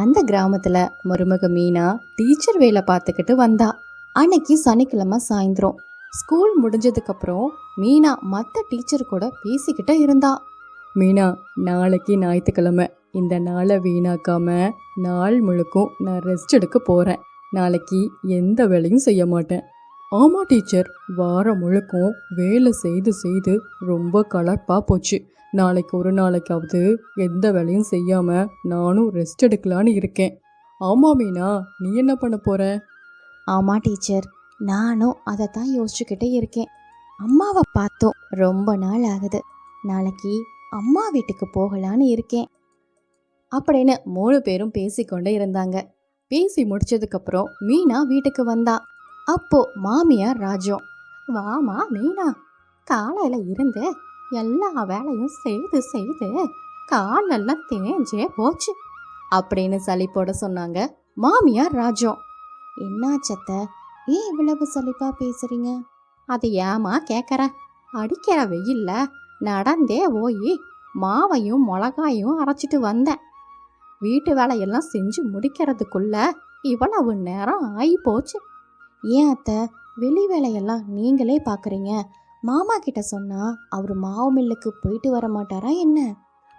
அந்த கிராமத்தில் மருமக மீனா டீச்சர் வேலை பார்த்துக்கிட்டு வந்தா. அன்னைக்கு சனிக்கிழமை சாயந்தரம். ஸ்கூல் முடிஞ்சதுக்கப்புறம் மீனா மற்ற டீச்சர் கூட பேசிக்கிட்டு இருந்தா. மீனா நாளைக்கு ஞாயிற்றுக்கிழமை. இந்த நாளை வீணாக்காம நாள் முழுக்கும் நான் ரெஸ்ட் எடுக்க போகிறேன் நாளைக்கு எந்த வேலையும் செய்ய மாட்டேன். ஆமாம் டீச்சர் வாரம் முழுக்கும் வேலை செய்து செய்து ரொம்ப கலப்பா போச்சு. நாளைக்கு ஒரு நாளைக்காவது எந்த வேலையும் செய்யாமல் நானும் ரெஸ்ட் எடுக்கலான்னு இருக்கேன். ஆமாம் மீனா நீ என்ன பண்ண போற? ஆமாம் டீச்சர் நானும் அதை தான் யோசிச்சுக்கிட்டே இருக்கேன். அம்மாவை பார்த்தோம் ரொம்ப நாள் ஆகுது. நாளைக்கு அம்மா வீட்டுக்கு போகலான்னு இருக்கேன். அப்படின்னு மூணு பேரும் பேசிக்கொண்டே இருந்தாங்க. பேசி முடிச்சதுக்கப்புறம் மீனா வீட்டுக்கு வந்தா. அப்போ மாமியார் ராஜம் வாமா மீனா காலையில் இருந்து எல்லா வேலையும் செய்து செய்து காலெல்லாம் தேஞ்சே போச்சு அப்படின்னு சலிப்போட சொன்னாங்க மாமியார் ராஜம் என்னாச்சத்த ஏன் இவ்வளவு சலிப்பா பேசுறீங்க? அது ஏமா கேட்குற அடிக்கிற வெயில்ல நடந்தே போய் மாவையும் மிளகாயும் அரைச்சிட்டு வந்தேன். வீட்டு வேலையெல்லாம் செஞ்சு முடிக்கிறதுக்குள்ள இவ்வளவு நேரம் ஆகி போச்சு ஏன் அத்தை? வெளி வேலையெல்லாம் நீங்களே பார்க்குறீங்க மாமா கிட்ட சொன்னால் அவர் மாவு மில்லுக்கு போயிட்டு வர மாட்டாரா என்ன?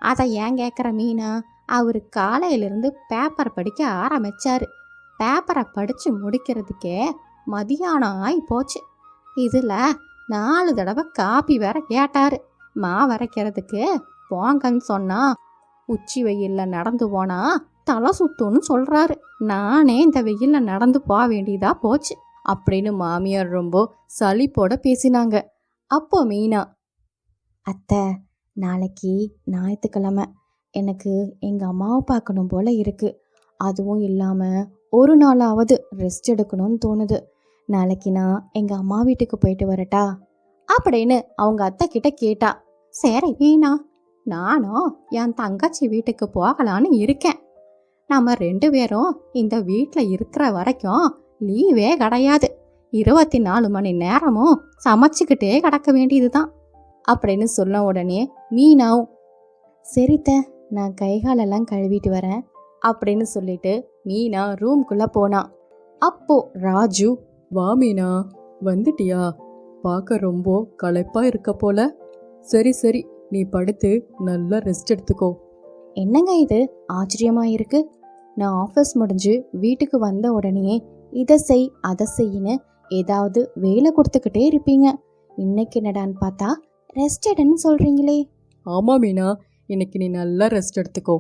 அதை ஏன் கேட்குற மீனா? அவர் காலையிலிருந்து பேப்பர் படிக்க ஆரம்பித்தார் பேப்பரை படித்து முடிக்கிறதுக்கே மதியானம் ஆகி போச்சு இதில் நாலு தடவை காப்பி வேற கேட்டார். மாவு அரைக்கிறதுக்கு போங்கன்னு சொன்னால் உச்சி வெயிலில் நடந்து போனால் தலை சுத்தும்னு சொல்கிறாரு நானே இந்த வெயிலில் நடந்து போக வேண்டியதாக போச்சு. அப்படின்னு மாமியார் ரொம்ப சலிப்போட பேசினாங்க. அப்போ மீனா அத்தை நாளைக்கு ஞாயிற்றுக்கிழமை எனக்கு எங்கள் அம்மாவை பார்க்கணும் போல் இருக்குது அதுவும் இல்லாமல் ஒரு நாளாவது ரெஸ்ட் எடுக்கணும்னு தோணுது. நாளைக்கு நான் எங்கள் அம்மா வீட்டுக்கு போயிட்டு வரட்டா? அப்படின்னு அவங்க அத்தை கிட்ட கேட்டா சரி மீனா நானும் என் தங்கச்சி வீட்டுக்கு போகலான்னு இருக்கேன். நம்ம ரெண்டு பேரும் இந்த வீட்டில் இருக்கிற வரைக்கும் லீவே கிடையாது. இருபத்தி நாலு மணி நேரமும் சமைச்சிக்கிட்டே கிடக்க வேண்டியதுதான். அப்படின்னு சொன்ன உடனே மீனாவும் சரித்த நான் கை காலெல்லாம் கழுவிட்டு வரேன் அப்படின்னு சொல்லிட்டு மீனா ரூம்குள்ளே போனா. அப்போ ராஜு வா மீனா வந்துட்டியா? பார்க்க ரொம்ப களைப்பாக இருக்க போல. சரி சரி நீ படுத்து நல்லா ரெஸ்ட் எடுத்துக்கோ. என்னங்க இது? ஆச்சரியமாக இருக்கு. நான் ஆஃபீஸ் முடிஞ்சு வீட்டுக்கு வந்த உடனே இதை செய் அதை செய்யின்னு ஏதாவது வேலை கொடுத்துக்கிட்டே இருப்பீங்க. இன்னைக்கு என்னடான்னு பார்த்தா ரெஸ்ட் எடுன்னு சொல்றீங்களே. ஆமா மீனா இன்னைக்கு நீ நல்லா ரெஸ்ட் எடுத்துக்கோ.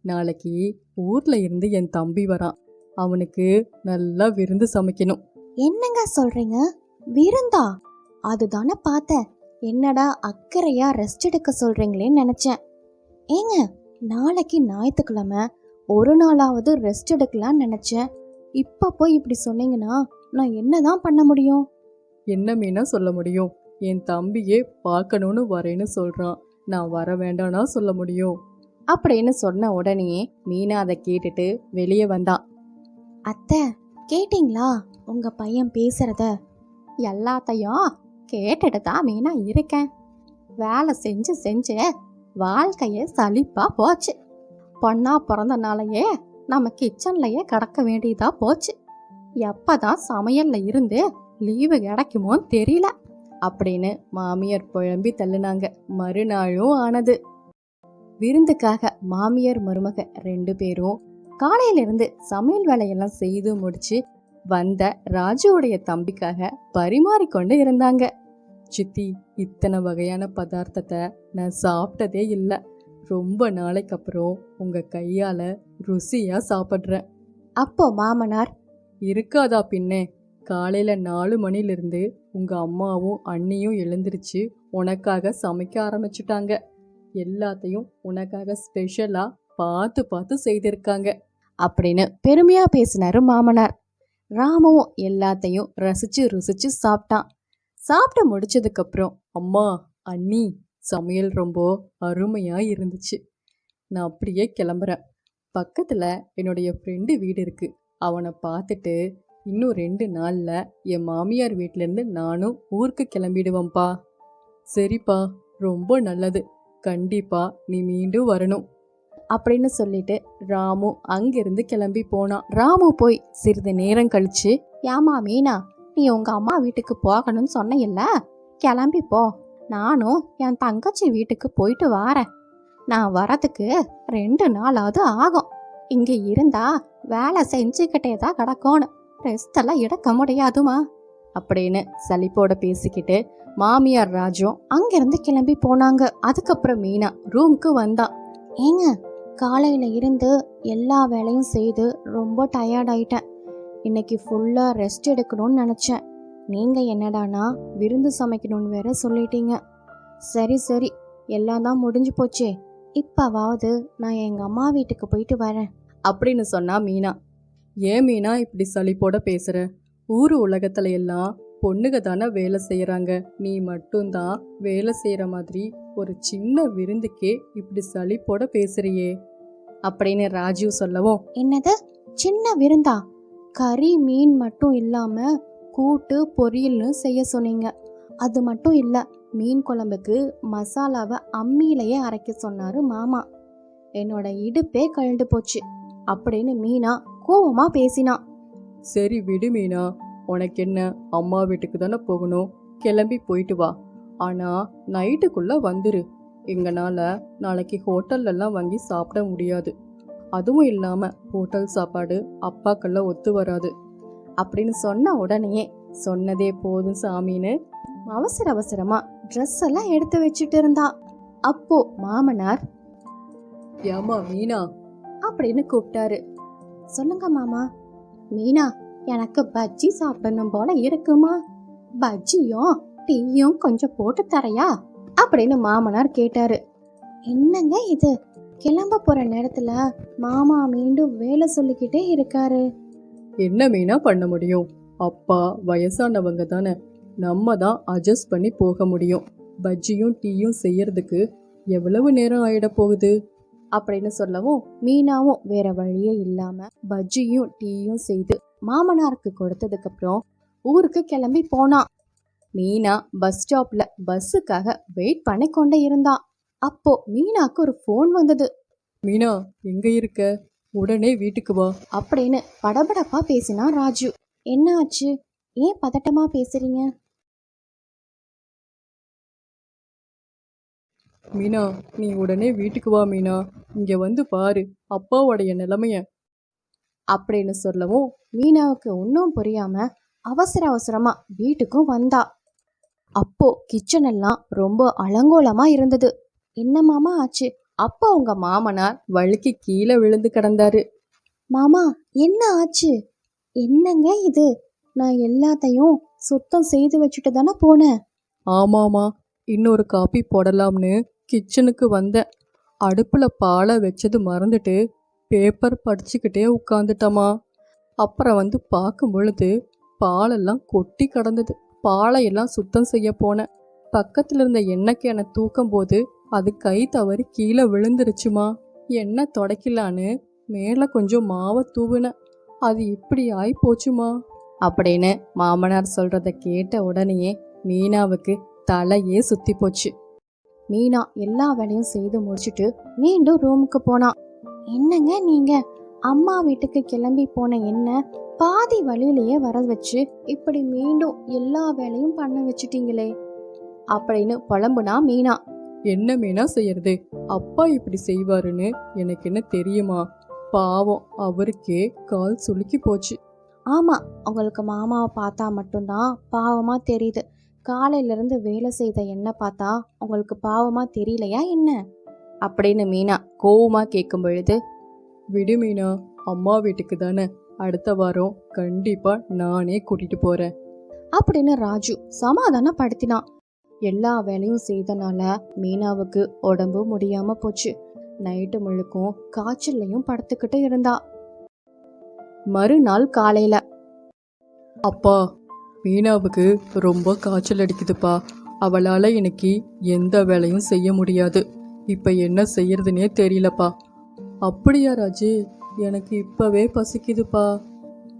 நாளைக்கு ஊர்ல இருந்து என் தம்பி வரான். அவனுக்கு நல்லா விருந்து சமைக்கணும். என்னங்க சொல்றீங்க? விருந்தா? அதுதானே பார்த்தேன். என்னடா அக்கறையா ரெஸ்ட் எடுக்க சொல்றீங்களேன்னு நினைச்சேன். ஏங்க நாளைக்கு ஞாயிற்றுக்கிழமை ஒரு நாளாவது ரெஸ்ட் எடுக்கலாம்னு நினைச்சேன். இப்போ போய் இப்படி சொன்னீங்கன்னா நான் என்னதான் பண்ண முடியும்? என்ன மீனா சொல்ல முடியும்? என் தம்பியே பார்க்கணும்னு வரேன்னு சொல்றான். நான் வர வேண்டாம்னா சொல்ல முடியும். அப்படின்னு சொன்ன உடனே மீனா அதை கேட்டுட்டு வெளியே வந்தா. அத்தை கேட்டிங்களா? உங்க பையன் பேசுறத? எல்லாத்தையும் கேட்டுட்டு தான் மீனா இருக்கேன். வேலை செஞ்சு செஞ்சு வாழ்க்கையே சலிப்பா போச்சு. பொண்ணா பிறந்தனாலயே நம்ம கிச்சன்லையே கிடக்க வேண்டியதா போச்சு. எப்பதான் சமையலில் இருந்து லீவு கிடைக்குமோன்னு தெரியல. அப்படின்னு மாமியார் புழம்பி தள்ளுனாங்க. மறுநாளும் ஆனது. விருந்துக்காக மாமியார் மருமக ரெண்டு பேரும் காலையிலிருந்து சமையல் வேலையெல்லாம் செய்து முடிச்சு வந்த ராஜுவுடைய தம்பிக்காக பரிமாறிக்கொண்டு இருந்தாங்க. சித்தி இத்தனை வகையான பதார்த்தத்தை நான் சாப்பிட்டதே இல்லை. ரொம்ப நாளைக்கு அப்புறம் உங்க கையால ருசியா சாப்பிட்றேன். அப்போ மாமனார்? இருக்காதா பின்னே. காலையில நாலு மணிலிருந்து உங்க அம்மாவும் அண்ணியும் எழுந்திருச்சு உனக்காக சமைக்க ஆரம்பிச்சுட்டாங்க. எல்லாத்தையும் உனக்காக ஸ்பெஷலா பார்த்து பார்த்து செய்திருக்காங்க. அப்படின்னு பெருமையா பேசினாரு மாமனார். ராமுவும் எல்லாத்தையும் ரசிச்சு ருசிச்சு சாப்பிட்டான். சாப்பிட்டு முடிச்சதுக்கு அப்புறம் அம்மா அண்ணி சமையல் ரொம்ப அருமையாக இருந்துச்சு. நான் அப்படியே கிளம்புறேன். பக்கத்தில் என்னுடைய ஃப்ரெண்டு வீடு இருக்குது அவனை பார்த்துட்டு இன்னும் ரெண்டு நாளில் என் மாமியார் வீட்டிலேருந்து நானும் ஊருக்கு கிளம்பிடுவேன்ப்பா சரிப்பா ரொம்ப நல்லது. கண்டிப்பா நீ மீண்டும் வரணும். அப்படின்னு சொல்லிட்டு ராமு அங்கிருந்து கிளம்பி போனான் ராமு போய் சிறிது நேரம் கழிச்சு ஏமா மீனா நீ உங்க அம்மா வீட்டுக்கு போகணும்னு சொன்னையில்ல கிளம்பி போ. நானும் என் தங்கச்சி வீட்டுக்கு போயிட்டு வாரேன். நான் வரதுக்கு ரெண்டு நாளாவது ஆகும். இங்கே இருந்தா வேலை செஞ்சுக்கிட்டே தான் கிடக்கணும். ரெஸ்ட் எல்லாம் எடுக்க முடியாதுமா? அப்படின்னு சலிப்போட பேசிக்கிட்டு மாமியார் ராஜும் அங்கிருந்து கிளம்பி போனாங்க. அதுக்கப்புறம் மீனா ரூம்க்கு வந்தா. ஏங்க காலையில இருந்து எல்லா வேலையும் செய்து ரொம்ப டயர்ட் ஆயிட்டேன். இன்னைக்கு ஃபுல்லா ரெஸ்ட் எடுக்கணும்னு நினைச்சேன். நீங்க என்னடானா விருந்து சமைக்கணும்னு வேற சொல்லிட்டீங்க. சரி சரி எல்லாம் தான் முடிஞ்சு போச்சே. இப்பவாவது நான் எங்க அம்மா வீட்டுக்கு போயிட்டு வரேன். அப்படின்னு சொன்னா மீனா. ஏன் மீனா இப்படி சலிப்போட பேசுற? ஊர் உலகத்துல எல்லாம் பொண்ணுங்க தானே வேலை செய்யறாங்க. நீ மட்டும்தான் வேலை செய்யற மாதிரி ஒரு சின்ன விருந்துக்கே இப்படி சலிப்போட பேசுறியே. அப்படின்னு ராஜீவ் சொல்லவும் என்னது? சின்ன விருந்தா? கறி மீன் மட்டும் இல்லாம கூட்டு பொரியல்னு செய்ய சொன்னீங்க. அது மட்டும் இல்லை மீன் குழம்புக்கு மசாலாவை அம்மியிலேயே அரைக்க சொன்னார் மாமா. என்னோட இடுப்பே கழண்டு போச்சு அப்படின்னு மீனா கோவமாக பேசினா. சரி விடு மீனா உனக்கு என்ன அம்மா வீட்டுக்கு தானே போகணும் கிளம்பி போயிட்டு வா. ஆனால் நைட்டுக்குள்ளே வந்துரு. எங்களால் நாளைக்கு ஹோட்டல்லலாம் வாங்கி சாப்பிட முடியாது. அதுவும் இல்லாமல் ஹோட்டல் சாப்பாடு அப்பாக்கெல்லாம் ஒத்து வராது. அப்படின்னு சொன்ன உடனேயே சொன்னதே போதும் சாமின்னு அவசர அவசரமா ட்ரெஸ் எல்லாம் எடுத்து வச்சுட்டு இருந்தா. அப்போ மாமனார் ஏமா மீனா? அப்படின்னு கூப்பிட்டாரு. சொல்லுங்க மாமா மீனா எனக்கு பஜ்ஜி சாப்பிடணும் போல இருக்குமா? பஜ்ஜியும் டீயும் கொஞ்சம் போட்டு தரையா? அப்படின்னு மாமனார் கேட்டாரு. என்னங்க இது? கிளம்ப போற நேரத்துல மாமா மீண்டும் வேலை சொல்லிக்கிட்டே இருக்காரு. என்ன மீனா பண்ண முடியும்? அப்பா வயசானவங்க தானே. நம்ம தான் அட்ஜஸ்ட் பண்ணி போக முடியும். பஜ்ஜியும் டீயும் செய்யறதுக்கு எவ்வளவு நேரம் ஆயிட போகுது? அப்படின்னு சொல்லவும் மீனாவும் வேற வழியே இல்லாம பஜ்ஜியும் டீயும் செய்து மாமனாருக்கு கொடுத்ததுக்கு அப்புறம் ஊருக்கு கிளம்பி போனான் மீனா பஸ் ஸ்டாப்ல பஸ்ஸுக்காக வெயிட் பண்ணி கொண்டே இருந்தா. அப்போ மீனாக்கு ஒரு ஃபோன் வந்தது. மீனா எங்க இருக்க? உடனே வீட்டுக்கு வா. அப்படின்னு படபடப்பா பேசினா ராஜு. என்ன ஆச்சு? ஏன் பதட்டமா பேசுறீங்க? மீனா நீ உடனே வீட்டுக்கு வா மீனா. இங்க வந்து பாரு அப்பாவோடைய நிலைமைய. அப்படின்னு சொல்லவும் மீனாவுக்கு ஒன்றும் புரியாம அவசர அவசரமா வீட்டுக்கும் வந்தா. அப்போ கிச்சன் எல்லாம் ரொம்ப அலங்கோலமா இருந்தது. என்ன மாமா ஆச்சு? அப்போ உங்க மாமனார் வழுக்கி கீழே விழுந்து கிடந்தாரு. மாமா என்ன ஆச்சு? என்னங்க இது? நான் எல்லாத்தையும் சுத்தம் செய்து வச்சுட்டு தானே போனேன். ஆமாமா இன்னொரு காப்பி போடலாம்னு கிச்சனுக்கு வந்தேன். அடுப்புல பாலை வச்சது மறந்துட்டு பேப்பர் படிச்சுக்கிட்டே உட்காந்துட்டமா அப்புறம் வந்து பார்க்கும் பொழுது பாலெல்லாம் கொட்டி கிடந்தது. பாலையெல்லாம் சுத்தம் செய்ய போனேன். பக்கத்துல இருந்த எண்ணெய் கேனை தூக்கும் போது அது கை தவறி கீழே விழுந்துருச்சுமா? என்ன தொடக்கலான்னு மேலே கொஞ்சம் மாவை தூவினேன் அது இப்படி ஆய் போச்சுமா? அப்படின்னு மாமனார் சொல்றத கேட்ட உடனேயே மீனாவுக்கு தலையே சுத்தி போச்சு. மீனா எல்லா வேலையும் செய்து முடிச்சிட்டு மீண்டும் ரூமுக்கு போனா. என்னங்க நீங்க? அம்மா வீட்டுக்கு கிளம்பி போன என்ன? பாதி வழியிலேயே வர வச்சு இப்படி மீண்டும் எல்லா வேலையும் பண்ண வச்சுட்டீங்களே? அப்படின்னு புலம்புனா மீனா. என்ன மீனா செய்யறது? அப்பா இப்படி செய்வாருன்னு எனக்கு என்ன தெரியுமா? பாவம் அவருக்கே கால் சுளுக்கி போச்சு. ஆமா உங்களுக்கு மாமாவை பார்த்தா மட்டும்தான் பாவமா தெரியுது. காலையில இருந்து வேலை செய்த என்ன பார்த்தா உங்களுக்கு பாவமா தெரியலையா என்ன? அப்படின்னு மீனா கோவமா கேட்கும் பொழுது விடு மீனா அம்மா வீட்டுக்கு தானே. அடுத்த வாரம் கண்டிப்பா நானே கூட்டிட்டு போறேன். அப்படின்னு ராஜு சமாதானப்படுத்தினான். எல்லா வேலையும் செய்தனால மீனாவுக்கு உடம்பு முடியாம போச்சு. நைட்டு முழுக்கும் காய்ச்சல்லையும் படுத்துக்கிட்டு இருந்தா. மறுநாள் காலையில. அப்பா மீனாவுக்கு ரொம்ப காய்ச்சல் அடிக்குதுப்பா. அவளால இன்னைக்கு எந்த வேலையும் செய்ய முடியாது. இப்ப என்ன செய்யறதுனே தெரியலப்பா. அப்படியா ராஜு எனக்கு இப்பவே பசிக்குதுப்பா.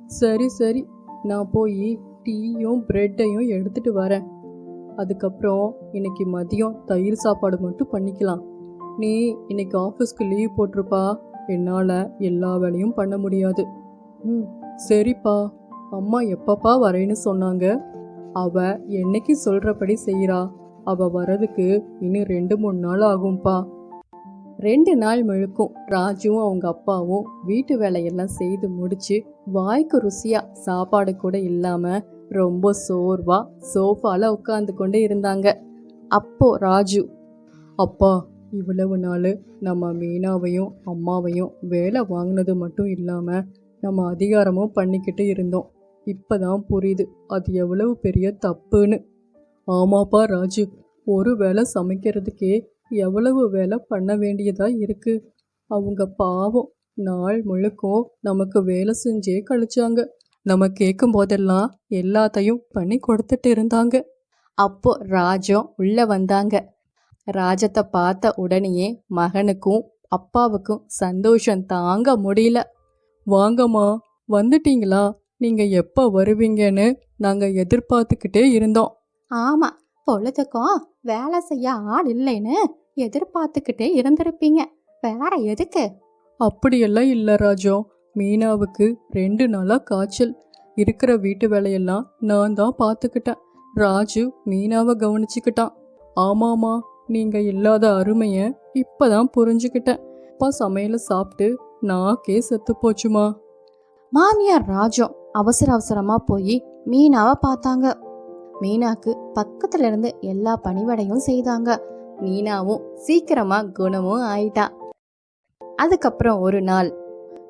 சரி சரி. நான் போய் டீயும் பிரெட்டையும் எடுத்துட்டு வரேன். அதுக்கப்புறம் இன்னைக்கு மதியம் தயிர் சாப்பாடு மட்டும் பண்ணிக்கலாம். நீ இன்னைக்கு ஆஃபீஸ்க்கு லீவ் போட்டிருப்பா. என்னால் எல்லா வேலையும் பண்ண முடியாது. ம் சரிப்பா. அம்மா எப்பப்பா வரேன்னு சொன்னாங்க. அவ என்னைக்கு சொல்கிறபடி செய்கிறா அவ வரதுக்கு இன்னும் ரெண்டு மூணு நாள் ஆகும்பா. ரெண்டு நாள் முழுக்கும் ராஜுவும் அவங்க அப்பாவும் வீட்டு வேலையெல்லாம் செய்து முடிச்சு வாய்க்கு ருசியாக சாப்பாடு கூட இல்லாமல் ரொம்ப சோர்வா சோஃபால உட்காந்து கொண்டு இருந்தாங்க. அப்போ ராஜு அப்பா இவ்வளவு நாள் நம்ம மீனாவையும் அம்மாவையும் வேலை வாங்கினது மட்டும் இல்லாமல் நம்ம அதிகாரமும் பண்ணிக்கிட்டு இருந்தோம். இப்பதான் புரியுது அது எவ்வளவு பெரிய தப்புன்னு. ஆமாப்பா ராஜு ஒரு வேலை சமைக்கிறதுக்கே எவ்வளவு வேலை பண்ண வேண்டியதாக இருக்குது அவங்க பாவம் நாள் முழுக்கும் நமக்கு வேலை செஞ்சே கழிச்சாங்க. நம்ம கேட்கும் போதெல்லாம் எல்லாத்தையும் பண்ணி கொடுத்துட்டு இருந்தாங்க. அப்போ ராஜம் உள்ள வந்தாங்க. ராஜத்தை பார்த்த உடனேயே மகனுக்கும் அப்பாவுக்கும் சந்தோஷம் தாங்க முடியல. வாங்கம்மா வந்துட்டீங்களா? நீங்க எப்போ வருவீங்கன்னு நாங்க எதிர்பார்த்துக்கிட்டே இருந்தோம். ஆமா பொழுதுக்கும் வேலை செய்ய ஆள் இல்லைன்னு எதிர்பார்த்துக்கிட்டே இருந்திருப்பீங்க. வேற எதுக்கு? அப்படியெல்லாம் இல்லை ராஜம் மீனாவுக்கு ரெண்டு நாளாக காய்ச்சல். இருக்கிற வீட்டு வேலையெல்லாம் நான் தான் பார்த்துக்கிட்டேன். ராஜு மீனாவை கவனிச்சுக்கிட்டான். ஆமாமா நீங்கள் இல்லாத அருமையை இப்போ தான் புரிஞ்சுக்கிட்டேன். அப்பா சமையலை சாப்பிட்டு நாக்கே செத்து போச்சுமா. மாமியார் ராஜம் அவசர அவசரமாக போய் மீனாவை பார்த்தாங்க. மீனாக்கு பக்கத்துல இருந்து எல்லா பணிவடையும் செய்தாங்க. மீனாவும் சீக்கிரமா குணமும் ஆயிட்டா. அதுக்கப்புறம் ஒரு நாள்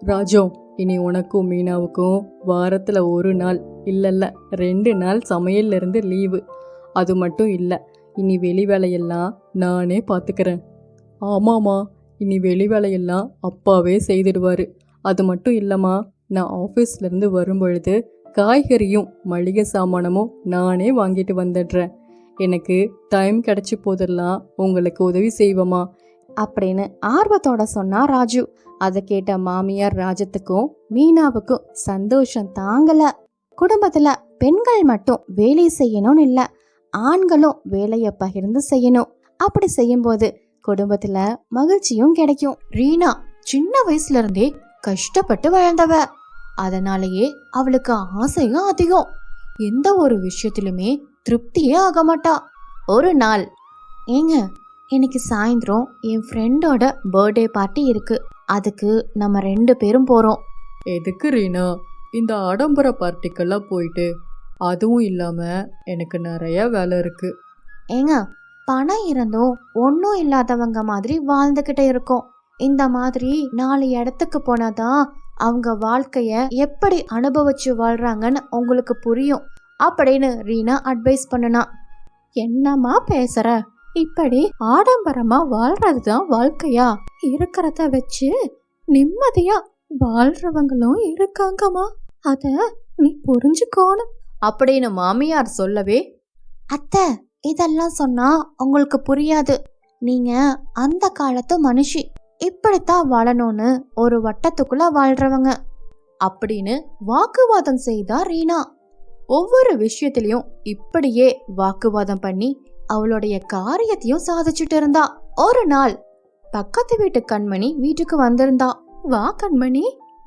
ராஜோ இனி உனக்கும் மீனாவுக்கும் வாரத்தில் ஒரு நாள் இல்லைல்ல ரெண்டு நாள் சமையல்லேருந்து லீவு. அது மட்டும் இல்லை இனி வெளி வேலையெல்லாம் நானே பார்த்துக்கிறேன் ஆமாம்மா இனி வெளி வேலையெல்லாம் அப்பாவே செய்திடுவார். அது மட்டும் இல்லைம்மா நான் ஆஃபீஸ்லேருந்து வரும்பொழுது காய்கறியும் மளிகை சாமானமும் நானே வாங்கிட்டு வந்துடுறேன். எனக்கு டைம் கிடச்சி போதெல்லாம் உங்களுக்கு உதவி செய்வோமா அப்படின்னு ஆர்வத்தோட சொன்னா ராஜு. அதை கேட்ட மாமியார் ராஜத்துக்கும் மீனாவுக்கும் சந்தோஷம் தாங்கல. குடும்பத்துல பெண்கள் மட்டும் வேலை செய்யணும்னு இல்ல ஆண்களும் வேலையை பகிர்ந்து செய்யணும். அப்படி செய்யும்போது குடும்பத்துல மகிழ்ச்சியும் கிடைக்கும். ரீனா சின்ன வயசுல இருந்தே கஷ்டப்பட்டு வளர்ந்தவ. அதனாலேயே அவளுக்கு ஆசையும் அதிகம். எந்த ஒரு விஷயத்திலுமே திருப்தியே ஆக மாட்டா. ஒரு நாள் ஏங்க இன்னைக்கு சாயந்தரம் என் ஃப்ரெண்டோட பர்த்டே பார்ட்டி இருக்கு. அதுக்கு நம்ம ரெண்டு பேரும் போறோம். எதுக்கு ரீனா? இந்த ஆடம்பர பார்ட்டிக்கெல்லாம் போயிட்டு அதுவும் இல்லாமல் எனக்கு நிறைய வேலை இருக்கு. ஏங்க பணம் இருந்தும் ஒன்றும் இல்லாதவங்க மாதிரி வாழ்ந்துக்கிட்டே இருக்கோம். இந்த மாதிரி நாலு இடத்துக்கு போனாதான் அவங்க வாழ்க்கைய எப்படி அனுபவிச்சு வாழ்றாங்கன்னு உங்களுக்கு புரியும். அப்படின்னு ரீனா அட்வைஸ் பண்ணுனா. என்னம்மா பேசுற? இப்படி ஆடம்பரமா வாழ்றதுதான் வாழ்க்கையா? இருக்கிறத வச்சு நிம்மதியா வாழ்றவங்களும் இருக்காங்கம்மா. அத நீ புரிஞ்சுக்கோணும். அப்படின்னு மாமியார் சொல்லவே அத்தை இதெல்லாம் சொன்னா உங்களுக்கு புரியாது. நீங்க அந்த காலத்து மனுஷி. இப்படித்தான் வாழணும்னு ஒரு வட்டத்துக்குள்ள வாழ்றவங்க. அப்படின்னு வாக்குவாதம் செய்தா ரீனா. ஒவ்வொரு விஷயத்திலையும் இப்படியே வாக்குவாதம் பண்ணி அவளுடைய காரியத்தையும் சாதிச்சுட்டு இருந்தா ஒரு நாள் பக்கத்து வீட்டு கண்மணி வீட்டுக்கு வந்திருந்தா. வா கண்மணி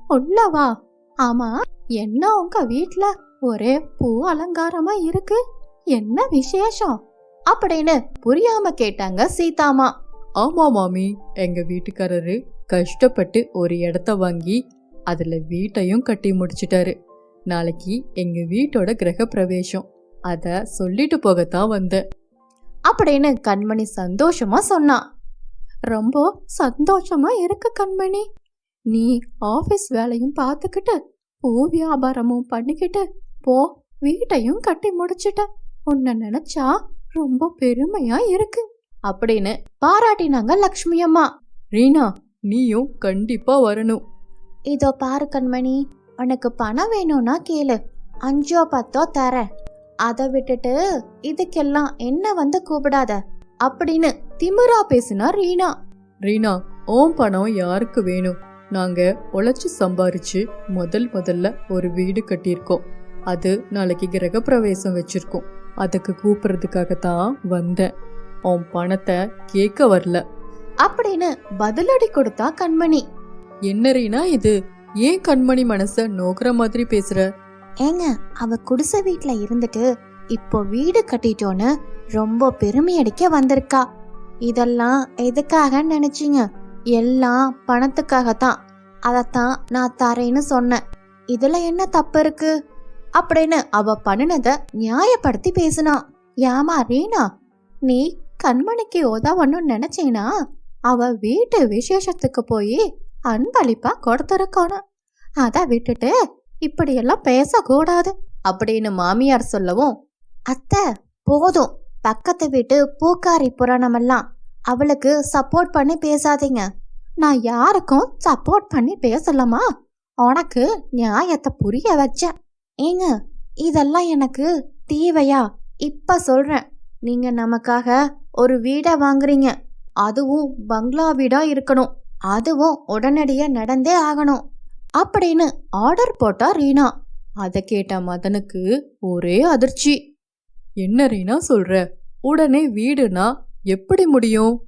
உள்ள வா. ஆமா என்ன உங்க வீட்ல ஒரே பூ அலங்காரமா இருக்கு? என்ன விசேஷம்? அப்படின்னு புரியாம கேட்டாங்க சீதாமா. ஆமா மாமி எங்க வீட்டுக்காரரு கஷ்டப்பட்டு ஒரு இடத்த வாங்கி அதுல வீட்டையும் கட்டி முடிச்சிட்டாரு. நாளைக்கு எங்க வீட்டோட கிரக பிரவேசம் அத சொல்லிட்டு போகத்தான் வந்தேன். அப்படின்னு கண்மணி சந்தோஷமா சொன்னா. ரொம்ப சந்தோஷமா இருக்கு கண்மணி. நீ ஆஃபீஸ் வேலையும் பார்த்துக்கிட்டு பூ வியாபாரமும் பண்ணிக்கிட்டு போ வீட்டையும் கட்டி முடிச்சிட்ட உன்னை நினைச்சா ரொம்ப பெருமையா இருக்கு அப்படின்னு பாராட்டினாங்க லக்ஷ்மி அம்மா. ரீனா நீயும் கண்டிப்பா வரணும். இதோ பாரு கண்மணி உனக்கு பணம் வேணும்னா கேளு. அஞ்சோ பத்தோ தரேன். அதை விட்டுட்டு இதுக்கெல்லாம் என்ன வந்து கூப்பிடாத? அப்படின்னு திமிரா பேசினா ரீனா. ரீனா ஓம் பணம் யாருக்கு வேணும்? நாங்க உழைச்சு சம்பாரிச்சு முதல் முதல்ல ஒரு வீடு கட்டியிருக்கோம். அது நாளைக்கு கிரகப்பிரவேசம் வச்சிருக்கோம். அதுக்கு கூப்பிடுறதுக்காக தான் வந்தேன். உன் பணத்தை கேட்க வரல. அப்படின்னு பதிலடி கொடுத்தா கண்மணி. என்ன ரீனா இது? ஏன் கண்மணி மனச நோக்குற மாதிரி பேசுற? ஏங்க அவ குடிசை வீட்டில் இருந்துட்டு இப்போ வீடு கட்டிட்டோன்னு ரொம்ப பெருமை அடிக்க வந்திருக்கா. இதெல்லாம் எதுக்காக நினைச்சிங்க? எல்லாம் பணத்துக்காகத்தான். அதத்தான் நான் தரேன்னு சொன்னேன். இதுல என்ன தப்பு இருக்கு? அப்படின்னு அவ பண்ணுனத நியாயப்படுத்தி பேசினான் ஏமா ரீனா நீ கண்மணிக்கு உதவணும்னு நினைச்சீனா? அவ வீட்டு விசேஷத்துக்கு போய் அன்பளிப்பா கொடுத்துருக்கணும். அதை விட்டுட்டு இப்படியெல்லாம் பேசக்கூடாது அப்படின்னு மாமியார் சொல்லவும் அத்தை போதும். பக்கத்து வீட்டு பூக்காரி புராணமெல்லாம் அவளுக்கு சப்போர்ட் பண்ணி பேசாதீங்க. நான் யாருக்கும் சப்போர்ட் பண்ணி பேசலாமா உனக்கு நியாயத்தை புரிய வச்ச ஏங்க இதெல்லாம் எனக்கு தீவையா? இப்ப சொல்றேன். நீங்க நமக்காக ஒரு வீடை வாங்குறீங்க. அதுவும் பங்களா வீடா இருக்கணும். அதுவும் உடனடியா நடந்தே ஆகணும். அப்படின்னு ஆர்டர் போட்டா ரீனா. அதை கேட்ட மதனுக்கு ஒரே அதிர்ச்சி. என்ன ரீனா சொல்ற? உடனே வீடுனா எப்படி முடியும்?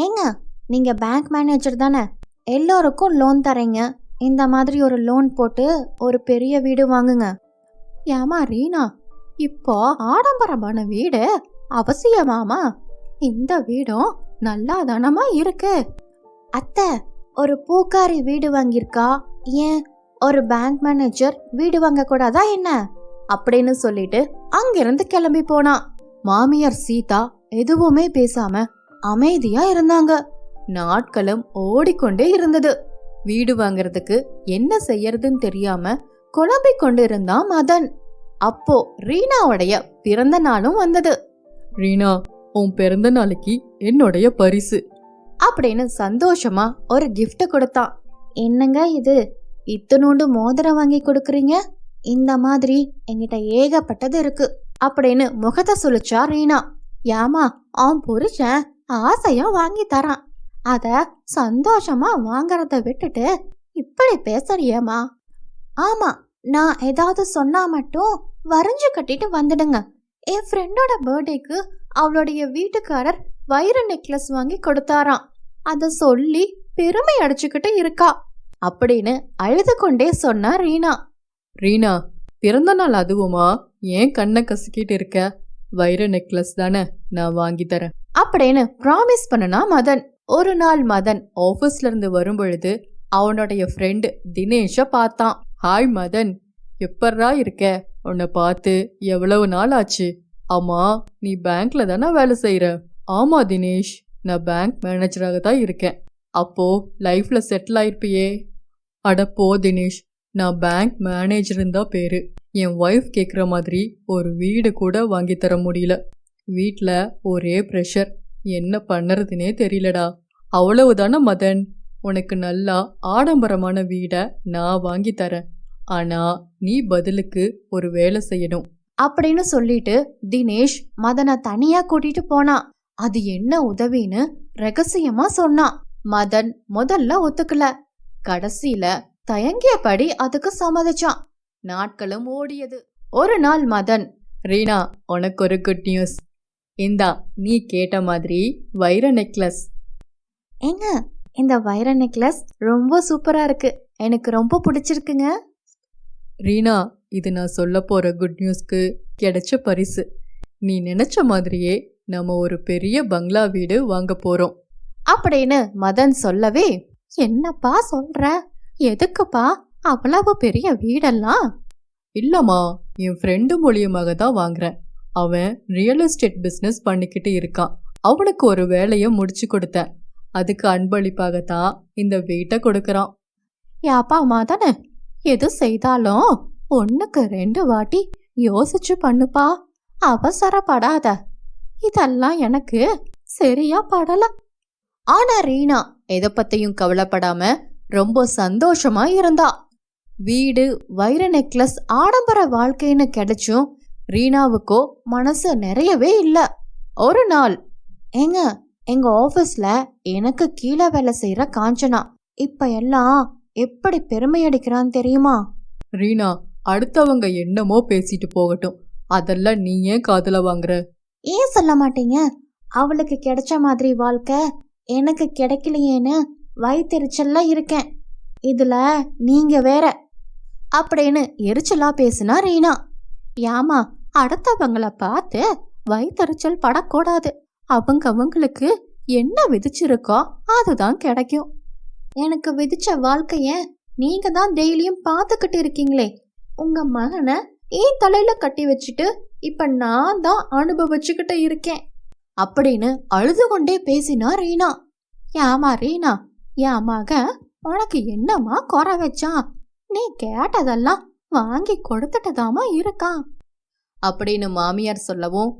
ஏங்க நீங்க பேங்க் மேனேஜர் தானே. எல்லோருக்கும் லோன் தரீங்க. இந்த மாதிரி ஒரு லோன் போட்டு ஒரு பெரிய வீடு வாங்குங்க. ஏமா ரீனா இப்போ ஆடம்பரமான வீடு அவசியமாமா இந்த வீடும் நல்லா தானமா இருக்கு. அத்தை ஒரு பூக்காரி வீடு வாங்கியிருக்கா? ஏன் ஒரு பேங்க் மேனேஜர் வீடு வாங்க கூடாதா என்ன? அப்படின்னு சொல்லிட்டு அங்கிருந்து கிளம்பி போனான் மாமியார் சீதா எதுவுமே பேசாம அமைதியா இருந்தாங்க. நாட்களும் ஓடிக்கொண்டே இருந்தது. வீடு வாங்குறதுக்கு என்ன செய்யறதுன்னு தெரியாம குழம்பிக் கொண்டிருந்தான் மதன். அப்போ ரீனாவுடைய பிறந்த நாளும் வந்தது. ரீனா உன் பிறந்த நாளைக்கு என்னுடைய பரிசு. அப்படின்னு சந்தோஷமா ஒரு gift கொடுத்தான் என்னங்க இது? இத்தனோண்டு மோதிரம் வாங்கி கொடுக்குறீங்க? இந்த மாதிரி என்கிட்ட ஏகப்பட்டது இருக்கு. அப்படின்னு முகத்தை சுழிச்சா ரீனா. ஏமா அவன் புருஷன் ஆசையா வாங்கி தரான். அத சந்தோஷமா வாங்கறத விட்டுட்டு இப்படி பேசுறியேம்மா? ஆமா நான் ஏதாவது சொன்னா மட்டும் வரைஞ்சு கட்டிட்டு வந்துடுங்க. என் ஃப்ரெண்டோட பர்த்டேக்கு அவளுடைய வீட்டுக்காரர் வைர நெக்லஸ் வாங்கி கொடுத்தாராம். அதை சொல்லி பெருமை அடிச்சுக்கிட்டு இருக்கா. அப்படின்னு அழுது கொண்டே சொன்னா ரீனா. ரீனா பிறந்த நாள் அதுவுமா? ஏன் கண்ணை கசக்கிட்டு இருக்க? வைர நெக்லஸ் தானே நான் வாங்கி தரேன். அப்படின்னு ப்ராமிஸ் பண்ணனா மதன். ஒரு நாள் மதன் ஆபீஸ்ல இருந்து வரும் பொழுது அவனுடைய ஃப்ரெண்டு தினேஷ பார்த்தான். ஹாய் மதன். எப்பட்றா இருக்க? உன்னை பார்த்து எவ்வளவு நாள் ஆச்சு? ஆமா நீ பேங்க்ல தானே வேலை செய்யற ஆமா தினேஷ். நான் பேங்க் மேனேஜராக தான் இருக்கேன். அப்போ லைஃப்ல செட்டில் ஆயிருப்பியே. அட போ தினேஷ். நான் பேங்க் மேனேஜர்னு தான் பேரு. என் ஒய்ஃப் கேட்குற மாதிரி ஒரு வீடு கூட வாங்கி தர முடியல. வீட்டில் ஒரே ப்ரெஷர். என்ன பண்ணுறதுனே தெரியலடா. அவ்வளவுதானே மதன்? உனக்கு நல்லா ஆடம்பரமான வீடை நான் வாங்கி தரேன். ஆனா நீ பதிலுக்கு ஒரு வேலை செய்யணும். அப்படின்னு சொல்லிட்டு தினேஷ் மதனை தனியா கூட்டிட்டு போனான் அது என்ன உதவின்னு ரகசியமா சொன்னான் மதன் முதல்ல ஒத்துக்கல. கடைசியில தயங்கியபடி அதுக்கு சம்மதிச்சான். நாட்களும் ஓடியது. ஒரு நாள் மதன் ரீனா உனக்கு ஒரு குட் நியூஸ் இந்தா நீ கேட்ட மாதிரி வைர நெக்லஸ். ஏங்க இந்த வைர நெக்லஸ் ரொம்ப சூப்பரா இருக்கு. எனக்கு ரொம்ப பிடிச்சிருக்குங்க. ரீனா இது நான் சொல்ல போற குட் நியூஸ்க்கு கிடைச்ச பரிசு. நீ நினைச்ச மாதிரியே நம்ம ஒரு பெரிய பங்களா வீடு வாங்க போறோம். அப்படின்னு மதன் சொல்லவே என்னப்பா சொல்ற? எதுக்குப்பா? அவ்வளவு பெரிய வீடெல்லாம் இல்லம்மா என் ஃப்ரெண்டு மூலியமாக தான் வாங்குறேன். அவன் ரியல் எஸ்டேட் பிஸ்னஸ் பண்ணிக்கிட்டு இருக்கான். அவனுக்கு ஒரு வேலையை முடிச்சு கொடுத்தேன். அதுக்கு அன்பளிப்பாகத்தான் இந்த வீட்டை கொடுக்கறான். யாப்பா மதனு எது செய்தாலும் ஒண்ணுக்கு ரெண்டு வாட்டி யோசிச்சு பண்ணுப்பா. அவசரப்படாத. இதெல்லாம் எனக்கு சரியா படல. ஆனா ரீனா எதை பத்தியும் கவலைப்படாம ரொம்ப சந்தோஷமா இருந்தா. வீடு வைர நெக்லஸ் ஆடம்பர வாழ்க்கைன்னு கிடைச்சும் ரீனாவுக்கோ மனசு நிறையவே இல்ல. ஒரு நாள் ஏங்க எங்க ஆபீஸ்ல எனக்கு கீழே வேலை செய்யற காஞ்சனா இப்ப எல்லாம் எப்படி பெருமை அடிக்கிறான்னு தெரியுமா? ரீனா அடுத்தவங்க என்னமோ பேசிட்டு போகட்டும். அதெல்லாம் நீ ஏன் காதுல வாங்குற? ஏன் சொல்ல மாட்டீங்க? அவளுக்கு கிடைச்ச மாதிரி வாழ்க்கை எனக்கு கிடைக்கலையேன்னு வயிற்றுச்சல்ல இருக்கேன். இதில் நீங்கள் வேற. அப்படின்னு எரிச்சலாக பேசினா ரீனா. ஏமா அடுத்தவங்கள பார்த்து வயிற்றுச்சல் படக்கூடாது. அவங்க அவங்களுக்கு என்ன விதிச்சிருக்கோ அதுதான் கிடைக்கும். எனக்கு விதிச்ச வாழ்க்கைய நீங்க தான் டெய்லியும் பார்த்துக்கிட்டு இருக்கீங்களே. உங்க மகனை ஏன் தலையில கட்டி வச்சுட்டு இப்ப நான் தான் அனுபவிச்சுக்கிட்டு இருக்கேன்? அப்படின்னு அழுது கொண்டே பேசினா ரீனா. ஏமா ரீனா என் மக உனக்கு என்னம்மா குறை வச்சான் நீ கேட்டதெல்லாம் வாங்கி கொடுத்துட்டதாமா இருக்கான் அப்படின்னு மாமியார் சொல்லவும்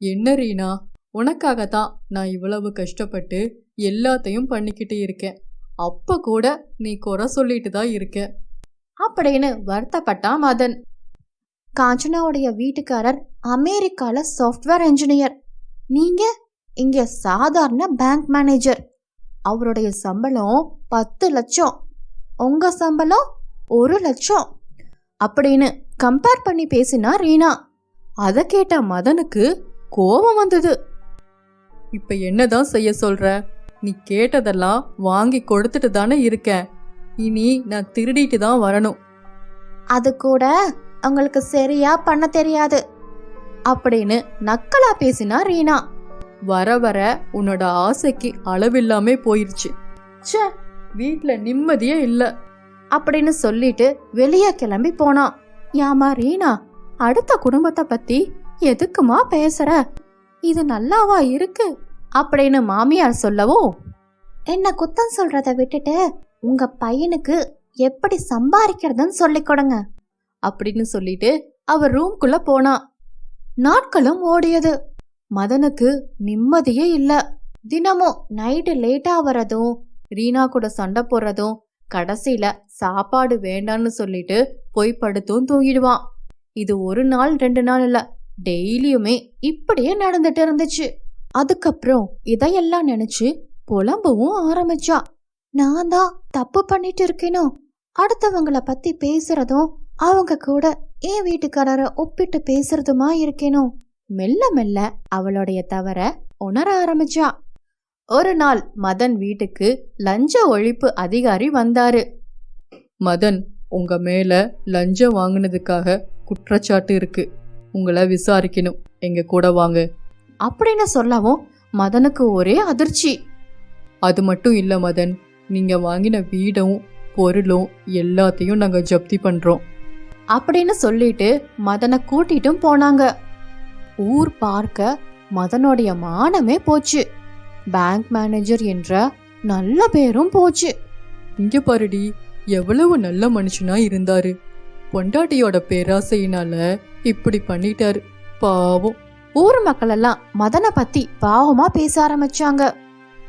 என்ன ரீனா உனக்காக தான் நான் இவ்வளவு கஷ்டப்பட்டு எல்லாத்தையும் பண்ணிக்கிட்டு இருக்கேன். அப்ப கூட நீ குறை சொல்லிட்டு தான் இருக்க. அப்படின்னு வருத்தப்பட்டான் மதன். காஞ்சனாவுடைய வீட்டுக்காரர் அமெரிக்கால சாஃப்ட்வேர் இன்ஜினியர் நீங்க இங்க சாதாரண பேங்க் மேனேஜர் அவருடைய சம்பளம் பத்து லட்சம். உங்க சம்பளம் ஒரு லட்சம். அப்படின்னு கம்பேர் பண்ணி பேசினா ரீனா. அதை கேட்ட மதனுக்கு கோபம் வந்தது. இப்ப என்னதான் செய்ய சொல்ற? நீ கேட்டதெல்லாம் வாங்கி கொடுத்துட்டு தானே இருக்க. இனி நான் திருடிட்டு தான் வரணும். அது கூட உங்களுக்கு சரியா பண்ண தெரியாது. அப்படின்னு நக்கலா பேசினா ரீனா. வர வர உன்னோட ஆசைக்கு அளவில்லாமே போயிருச்சு. ச்சே வீட்ல நிம்மதியே இல்ல. அப்படின்னு சொல்லிட்டு வெளியே கிளம்பி போனான் ஏமா ரீனா அடுத்த குடும்பத்தை பத்தி எதுக்குமா பேசுற? இது நல்லாவா இருக்கு? அப்படின்னு மாமியார் சொல்லவும் என்ன குத்தம் சொல்றத விட்டுட்டு உங்க பையனுக்கு எப்படி சம்பாதிக்கிறதுன்னு சொல்லிக் கொடுங்க. அப்படின்னு சொல்லிட்டு அவர் ரூம்குள்ள போனா. நாட்களும் ஓடியது. மதனுக்கு நிம்மதியே இல்ல. தினமும் நைட்டு லேட்டா வரதும் ரீனா கூட சண்டை போடுறதும் கடைசியில சாப்பாடு வேண்டான்னு சொல்லிட்டு போய் படுத்தும் தூங்கிடுவான். இது ஒரு நாள் ரெண்டு நாள் இல்ல. டெய்லியுமே இப்படியே நடந்துட்டு இருந்துச்சு. அதுக்கப்புறம் இதையெல்லாம் நினைச்சு புலம்பவும் ஆரம்பிச்சா. நான் தான் தப்பு பண்ணிட்டு இருக்கேனோ? அடுத்தவங்கள பத்தி பேசுறதும் அவங்க கூட என் வீட்டுக்காரரை ஒப்பிட்டு பேசுறதுமா இருக்கேனோ? மெல்ல மெல்ல அவளுடைய தவற உணர ஆரம்பிச்சா. ஒரு நாள் மதன் வீட்டுக்கு லஞ்ச ஒழிப்பு அதிகாரி வந்தாரு. மதன் உங்க மேல லஞ்சம் வாங்கினதுக்காக குற்றச்சாட்டு இருக்கு. உங்களை விசாரிக்கணும். எங்க கூட வாங்க. அப்படின்னு சொல்லவும் மதனுக்கு ஒரே அதிர்ச்சி. அது மட்டும் இல்ல மதன். நீங்க வாங்கின வீடும் பொருளும் எல்லாத்தையும் நாங்க ஜப்தி பண்றோம். அப்படின்னு சொல்லிட்டு மதனை கூட்டிட்டும் போனாங்க. ஊர் பார்க்க மதனுடைய மானமே போச்சு. பேங்க் மேனேஜர் என்ற நல்ல பேரும் போச்சு. இங்க பாருடி எவ்வளவு நல்ல மனுஷனா இருந்தாரு. பொண்டாட்டியோட பேராசையினால இப்படி பண்ணிட்டாரு. பாவம். ஊர் மக்கள் எல்லாம் மதனை பத்தி பாவமா பேச ஆரம்பிச்சாங்க.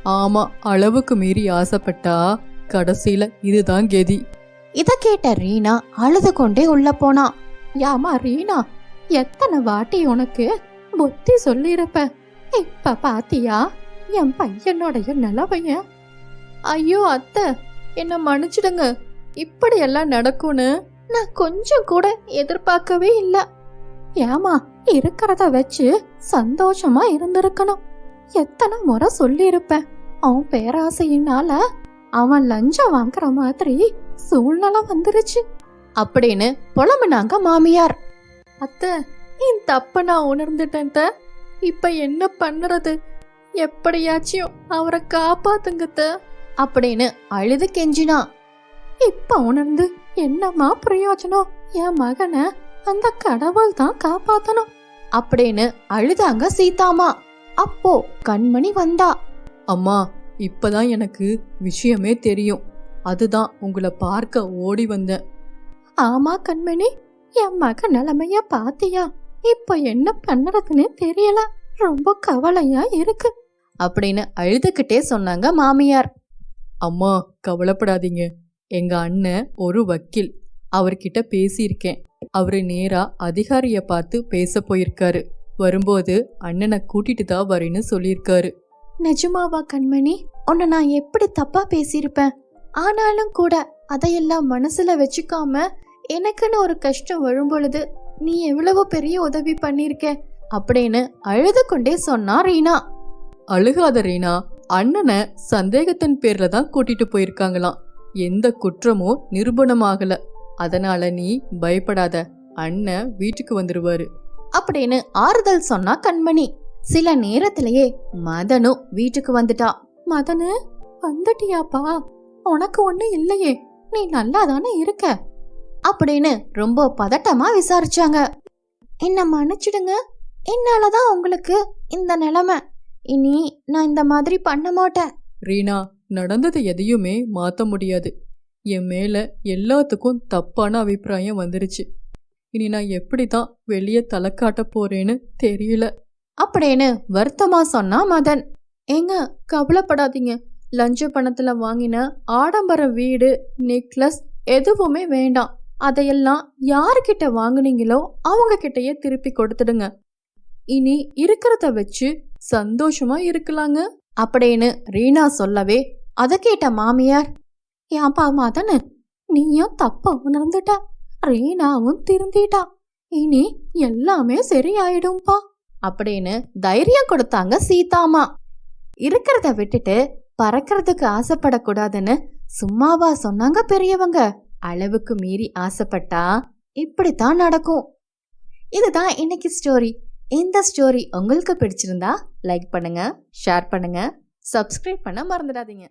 ஆமா அளவுக்கு மீறி ஆசைப்பட்டா கடைசியில இதுதான் கெதி. இதை கேட்ட ரீனா அழுது கொண்டே உள்ள போனா. யாமா ரீனா எத்தனை வாட்டி உனக்கு புத்தி சொல்லியிருப்ப? இப்ப பாத்தியா? என் பையனுடைய நிலவைய ஐயோ அத்தை என்ன மன்னிச்சிடுங்க. இப்படி எல்லாம் நடக்கும்னு நான் கொஞ்சம் கூட எதிர்பார்க்கவே இல்லை. ஏமா இருக்கிறத வச்சு சந்தோஷமா இருந்திருக்கணும். எத்தனை முறை சொல்லியிருப்பேன் அவன் பேராசையினால அவன் லஞ்சம் வாங்குற மாதிரி சூழ்நிலை வந்துருச்சு. அப்படின்னு புலம்புனாங்க மாமியார். அத்தை என் தப்ப நான் உணர்ந்துட்டேன் இப்ப என்ன பண்ணுறது எப்படியாச்சும் அவரை காப்பாத்துங்கத்த அப்படின்னு அழுது கெஞ்சினா. இப்ப உணர்ந்து என்னம்மா பிரயோஜனம்? என் மகனை அந்த கடவுள் தான் காப்பாத்தணும் அப்படின்னு அழுதாங்க சீதாமா. அப்போ கண்மணி வந்தா. அம்மா இப்பதான் எனக்கு விஷயமே தெரியும். அதுதான் உங்களை பார்க்க ஓடி வந்தேன். ஆமா கண்மணி என் மக நிலைமைய பாத்தியா? இப்ப என்ன பண்றதுன்னு தெரியல. ரொம்ப கவலையா இருக்கு. அப்படின்னு அழுதுகிட்டே சொன்னாங்க மாமியார். அம்மா கவலைப்படாதீங்க. எங்க அண்ணன் ஒரு வக்கீல். அவர்கிட்ட பேசியிருக்கேன். அவரு நேரா அதிகாரிய பார்த்து பேச போயிருக்காரு. வரும்போது அண்ணனை கூட்டிட்டு தான் வரேன்னு சொல்லியிருக்காரு. நிஜமாவா கண்மணி? உன்னை நான் எப்படி தப்பா பேசியிருப்பேன்? ஆனாலும் கூட அதையெல்லாம் மனசுல வச்சுக்காம எனக்குன்னு ஒரு கஷ்டம் வரும் பொழுது நீ எவ்வளவு பெரிய உதவி பண்ணிருக்க அப்படின்னு அழுது கொண்டே சொன்னா ரீனா. அழுகாத ரீனா அண்ணனை சந்தேகத்தின் பேர்ல தான் கூட்டிட்டு போயிருக்காங்களாம். எந்த குற்றமும் நிரூபணமாகல. அதனால நீ பயப்படாத அண்ணன் வீட்டுக்கு வந்துருவாரு. அப்படின்னு ஆறுதல் சொன்னா கண்மணி. சில நேரத்திலேயே மதனும் வீட்டுக்கு வந்துட்டா. மதனு வந்துட்டியாப்பா? உனக்கு ஒண்ணும் இல்லையே. நீ நல்லா தானே இருக்க? அப்படின்னு ரொம்ப பதட்டமா விசாரிச்சாங்க. என்ன மன்னிச்சிடுங்க. என்னாலதான் உங்களுக்கு இந்த நிலைமை. இனி நான் இந்த மாதிரி பண்ண மாட்டேன். ரீனா நடந்தது எதையுமே மாத்த முடியாது. என் மேல எல்லாத்துக்கும் தப்பான அபிப்பிராயம் வந்துருச்சு. இனி நான் எப்படி தான் வெளியே தலை காட்ட போறேன்னு தெரியல. அப்படின்னு வருத்தமா சொன்னா மதன். ஏங்க கவலைப்படாதீங்க. லஞ்ச பணத்துல வாங்கின ஆடம்பர வீடு நெக்லஸ் எதுவுமே வேண்டாம். அதையெல்லாம் யாருக்கிட்ட வாங்குனீங்களோ அவங்க கிட்டயே திருப்பி கொடுத்துடுங்க. இனி இருக்கிறத வச்சு சந்தோஷமா இருக்கலாங்க. அப்படின்னு ரீனா சொல்லவே அதை கேட்ட மாமியார் ஏன்பா தானே நீயும் தப்ப உணர்ந்துட்ட? ரீனாவும் திருந்திட்டா. இனி எல்லாமே சரியாயிடும்பா. அப்படின்னு தைரியம் கொடுத்தாங்க சீதாமா. இருக்கிறத விட்டுட்டு பறக்கிறதுக்கு ஆசைப்படக்கூடாதுன்னு சும்மாவா சொன்னாங்க பெரியவங்க. அளவுக்கு மீறி ஆசைப்பட்டா இப்படித்தான் நடக்கும். இதுதான் இன்னைக்கு ஸ்டோரி இந்த ஸ்டோரி உங்களுக்கு பிடிச்சிருந்தா லைக் பண்ணுங்க ஷேர் பண்ணுங்க சப்ஸ்கிரைப் பண்ண மறந்துடாதீங்க.